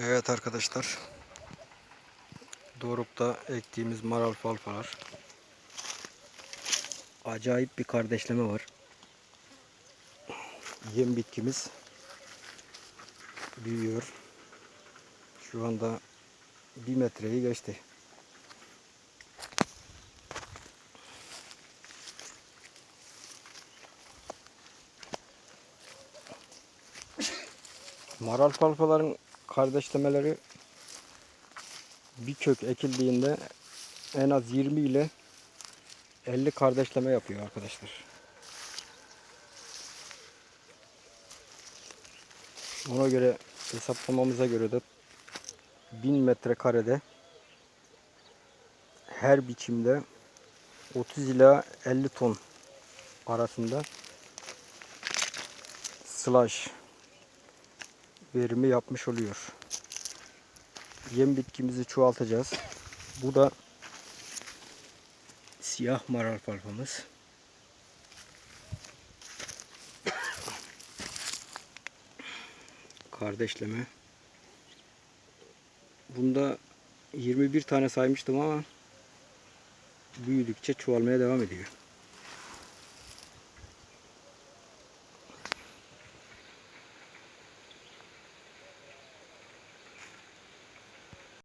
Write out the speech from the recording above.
Evet arkadaşlar. Doruk'ta ektiğimiz maral falfalar. Acayip bir kardeşleme var. Yem bitkimiz büyüyor. Şu anda bir metreyi geçti. Maral falfaların kardeşlemeleri bir kök ekildiğinde en az 20 ile 50 kardeşleme yapıyor arkadaşlar. Ona göre hesaplamamıza göre de 1000 metrekarede her biçimde 30 ila 50 ton arasında slash verimi yapmış oluyor. Yem bitkimizi çoğaltacağız. Bu da siyah maral falfamız. Kardeşleme. Bunda 21 tane saymıştım ama büyüdükçe çoğalmaya devam ediyor.